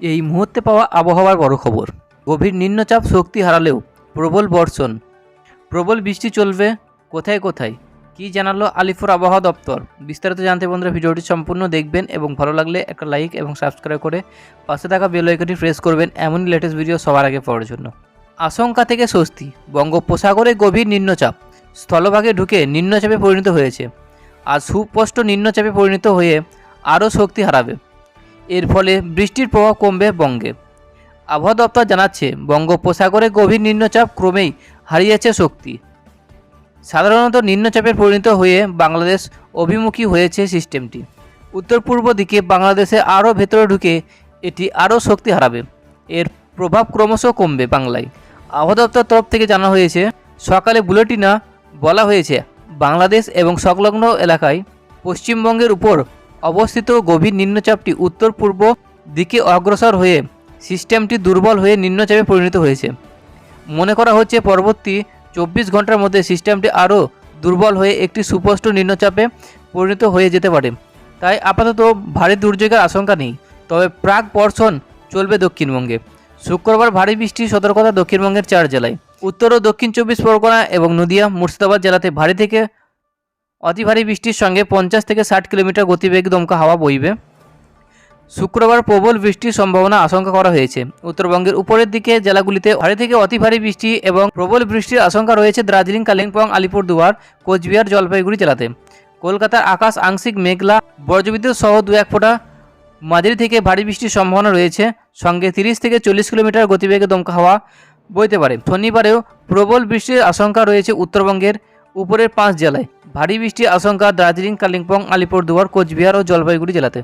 এই মুহূর্তে পাওয়া আবহাওয়ার বড় খবর। গভীর নিম্নচাপ শক্তি হারালেও প্রবল বর্ষণ। প্রবল বৃষ্টি চলবে কোথায় কোথায়? কী জানালো আলিপুর আবহাওয়া দপ্তর? বিস্তারিত জানতে বন্ধুরা ভিডিওটি সম্পূর্ণ দেখবেন এবং ভালো লাগলে একটা লাইক এবং সাবস্ক্রাইব করে পাশে থাকা বেল আইকনটি প্রেস করবেন এমনই লেটেস্ট ভিডিও সবার আগে পাওয়ার জন্য। আশঙ্কা থেকে স্বস্তি, বঙ্গোপসাগরে গভীর নিম্নচাপ। স্থলভাগে ঢুকে নিম্নচাপে পরিণত হয়েছে। আর সুস্পষ্ট নিম্নচাপে পরিণত হয়ে আরও শক্তি হারাবে। এর ফলে বৃষ্টির প্রভাব কমবে বঙ্গে। আবহাওয়া দপ্তর জানাচ্ছে, বঙ্গোপসাগরে গভীর নিম্নচাপ ক্রমেই হারিয়েছে শক্তি। সাধারণত নিম্নচাপের পরিণত হয়ে বাংলাদেশ অভিমুখী হয়েছে সিস্টেমটি। উত্তর পূর্ব দিকে বাংলাদেশে আরও ভেতরে ঢুকে এটি আরও শক্তি হারাবে। এর প্রভাব ক্রমশ কমবে বাংলায়। আবহাওয়া দপ্তর তরফ থেকে জানা হয়েছে, সকালে বুলেটিনা বলা হয়েছে, বাংলাদেশ এবং সংলগ্ন এলাকায় পশ্চিমবঙ্গের উপর অবস্থিত গভীর নিম্নচাপটি উত্তর পূর্ব দিকে অগ্রসর হয়ে সিস্টেমটি দুর্বল হয়ে নিম্নচাপে পরিণত হয়েছে। মনে করা হচ্ছে পরবর্তী চব্বিশ ঘণ্টার মধ্যে সিস্টেমটি আরও দুর্বল হয়ে একটি সুস্পষ্ট নিম্নচাপে পরিণত হয়ে যেতে পারে। তাই আপাতত ভারী দুর্যোগের আশঙ্কা নেই। তবে প্রাক বর্ষণ চলবে দক্ষিণবঙ্গে। শুক্রবার ভারী বৃষ্টির সতর্কতা দক্ষিণবঙ্গের চার জেলায়। উত্তর ও দক্ষিণ চব্বিশ পরগনা এবং নদিয়া, মুর্শিদাবাদ জেলাতে ভারী থেকে অতি ভারী বৃষ্টির সঙ্গে পঞ্চাশ থেকে ষাট কিলোমিটার গতিবেগে দমকা হাওয়া বইবে। শুক্রবার প্রবল বৃষ্টির সম্ভাবনা আশঙ্কা করা হয়েছে। উত্তরবঙ্গের উপরের দিকে জেলাগুলিতে ভারী থেকে অতি ভারী বৃষ্টি এবং প্রবল বৃষ্টির আশঙ্কা রয়েছে দার্জিলিং, কালিম্পং, আলিপুরদুয়ার, কোচবিহার, জলপাইগুড়ি জেলাতে। কলকাতার আকাশ আংশিক মেঘলা, বজ্রবিদ্যুৎ সহ দু এক ফোঁটা। মাঝারি থেকে ভারী বৃষ্টির সম্ভাবনা রয়েছে। সঙ্গে তিরিশ থেকে চল্লিশ কিলোমিটার গতিবেগে দমকা হাওয়া বইতে পারে। শনিবারেও প্রবল বৃষ্টির আশঙ্কা রয়েছে উত্তরবঙ্গের উপরের পাঁচ জেলায়। ভারী বৃষ্টির আশঙ্কা দার্জিলিং কালিম্পং আলিপুরদুয়ার কোচবিহার ও জলপাইগুড়ি জেলাতে।